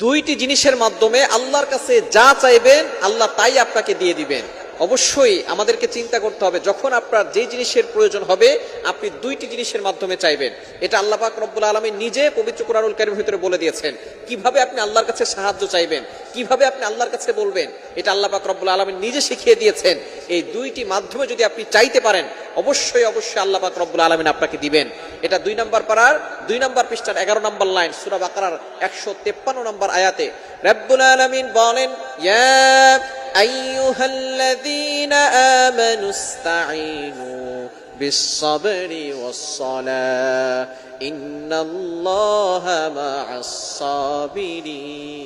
দুইটি জিনিসের মাধ্যমে আল্লাহর কাছে যা চাইবেন আল্লাহ তাই আপনাকে দিয়ে দিবেন। অবশ্যই আমাদেরকে চিন্তা করতে হবে, যখন আপনার যে জিনিসের প্রয়োজন হবে, আপনি দুইটি জিনিসের মাধ্যমে চাইবেন। এটা আল্লাহ পাক রব্বুল আলমী নিজে পবিত্র কোরআনুল কারিমের ভিতরে বলে দিয়েছেন। কীভাবে আপনি আল্লাহর কাছে সাহায্য চাইবেন? কীভাবে আপনি আল্লাহর কাছে বলবেন? এটা আল্লাহ পাক রব্বুল আলমী নিজে শিখিয়ে দিয়েছেন। এই দুইটি মাধ্যমে যদি আপনি চাইতে পারেন, অবশ্যই অবশ্যই আল্লাহ পাক রব্বুল আলমিন আপনাকে দিবেন। এটা দুই নম্বর পাড়ার, দুই নম্বর পৃষ্ঠার এগারো নম্বর লাইন, সুরা বাকারার একশো তেপ্পান্ন নম্বর আয়াতে। রব্বুল আলমিন বলেন أيها الذين آمنوا استعينوا بالصبر والصلاة إن الله مع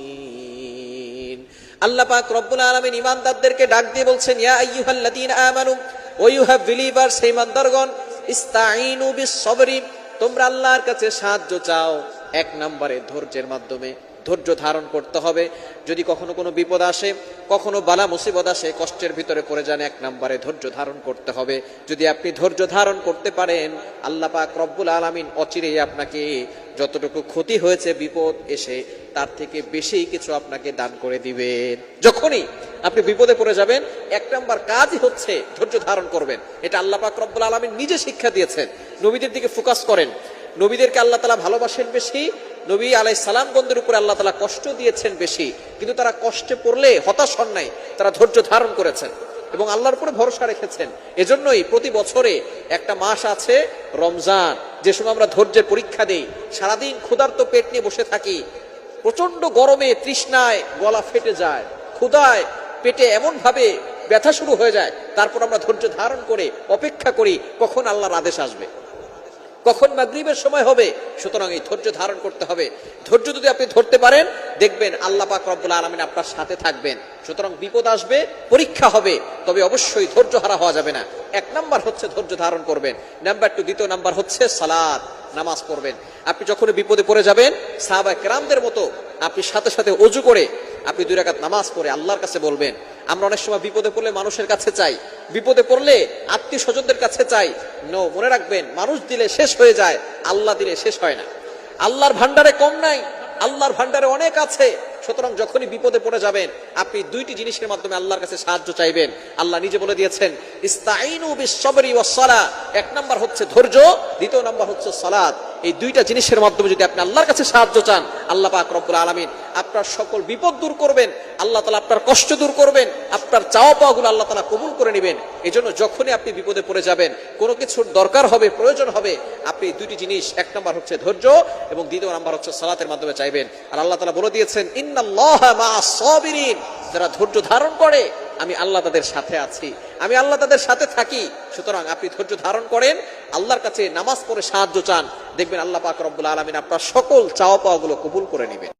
الصابرين আল্লাহ পাক রব্বুল আলামিন ইমানদারদেরকে ডাক দিয়ে বলছেন ইয়া আইয়ুহাল্লাযীনা আমানু ও ইউ হ্যাভ বিলিভার্স হে ইমানদারগণ ইস্তাঈনু বিস-সাবরি তোমরা আল্লাহর কাছে সাহায্য চাও এক নম্বরে ধৈর্যের মাধ্যমে ধৈর্য ধারণ করতে হবে। যদি কখনো কোনো বিপদ আসে, কখনো বালা মুসিবত আসে, কষ্টের ভিতরে পড়ে যান এক নম্বরে। ধৈর্য ধারণ করতে হবে। যদি আপনি ধৈর্য ধারণ করতে পারেন, আল্লাহ পাক রব্বুল আলামিন অচিরেই আপনাকে যতটুকু ক্ষতি হয়েছে, বিপদ এসে তার থেকে বেশি কিছু আপনাকে দান করে দিবেন যখনই আপনি বিপদে পড়ে যাবেন, এক নম্বর কাজই হচ্ছে ধৈর্য ধারণ করবেন। এটা আল্লাহ পাক রব্বুল আলামিন নিজে শিক্ষা দিয়েছেন। নবীদের দিকে ফোকাস করেন। নবীদেরকে আল্লাহ তালা ভালোবাসেন বেশি নবী আলাই সালামগঞ্জের উপরে আল্লাহ তালা কষ্ট দিয়েছেন বেশি, কিন্তু তারা কষ্টে পড়লে হতাশ হন নাই, তারা ধৈর্য ধারণ করেছেন এবং আল্লাহর উপরে ভরসা রেখেছেন। এজন্যই প্রতি বছরে একটা মাস আছে রমজান, যে সময় আমরা ধৈর্যের পরীক্ষা দেই। সারাদিন ক্ষুধার্ত পেট নিয়ে বসে থাকি প্রচণ্ড গরমে তৃষ্ণায় গলা ফেটে যায়, ক্ষুধায় পেটে এমন ভাবে ব্যথা শুরু হয়ে যায়, তারপর আমরা ধৈর্য ধারণ করে, অপেক্ষা করি কখন আল্লাহর আদেশ আসবে। কখন মাগরিবের সময় হবে? সুতরাং এই ধৈর্য ধারণ করতে হবে। ধৈর্য যদি আপনি ধরতে পারেন, দেখবেন আল্লাহ পাক রব্বুল আলমিন আপনার সাথে থাকবেন। সুতরাং বিপদ আসবে, পরীক্ষা হবে, তবে অবশ্যই ধৈর্য হারা হওয়া যাবে না। এক নাম্বার হচ্ছে ধৈর্য ধারণ করবেন। নাম্বার টু, দ্বিতীয় নাম্বার হচ্ছে সালাদ নামাজ পড়বেন। আপনি যখন বিপদে পড়ে যাবেন সাহাবা কেরামদের মতো আপনি সাথে সাথে অজু করে আপনি দুই রাকাত নামাজ পড়ে আল্লাহর কাছে বলবেন। আমরা অনেক সময় বিপদে পড়লে মানুষের কাছে চাই বিপদে পড়লে আত্মীয় স্বজনদের কাছে চাই। নো মনে রাখবেন, মানুষ দিলে শেষ হয়ে যায়, আল্লাহ দিলে শেষ হয় না। আল্লাহর ভান্ডারে কম নাই, আল্লাহর ভান্ডারে অনেক আছে। সুতরাং যখনই বিপদে পড়ে যাবেন, আপনি দুইটি জিনিসের মাধ্যমে আল্লাহর কাছে সাহায্য চাইবেন। আল্লাহ নিজে বলে দিয়েছেন ইস্তাইনু বিস-সাবরি ওয়াস-সালাহ। এক নাম্বার হচ্ছে ধৈর্য, দ্বিতীয় নাম্বার হচ্ছে সালাত। এই দুইটা জিনিসের মাধ্যমে যদি আপনি আল্লাহর কাছে সাহায্য চান, আল্লাহ পাক রব্বুল আলামিন আপনার সকল বিপদ দূর করবেন, আল্লাহ তালা আপনার কষ্ট দূর করবেন, আপনার চাওয়া পাওয়াগুলো আল্লাহ তালা কবুল করে নেবেন। এই জন্য যখনই আপনি বিপদে পড়ে যাবেন, কোনো কিছুর দরকার হবে, প্রয়োজন হবে, আপনি দুইটি জিনিস, এক নম্বর হচ্ছে ধৈর্য এবং দ্বিতীয় নাম্বার হচ্ছে সালাতের মাধ্যমে চাইবেন। আর আল্লাহ তালা বলে দিয়েছেন, ইন্নাল্লাহ মা যারা ধৈর্য ধারণ করে আমি আল্লাহ তাদের সাথে আছি। আমি আল্লাহ তাদের সাথে থাকি। সুতরাং আপনি ধৈর্য ধারণ করেন, আল্লাহর কাছে নামাজ পড়ে সাহায্য চান। দেখবেন আল্লাহ পাক রব্বুল আলমিন আপনার সকল চাওয়া পাওয়াগুলো কবুল করে নেবেন।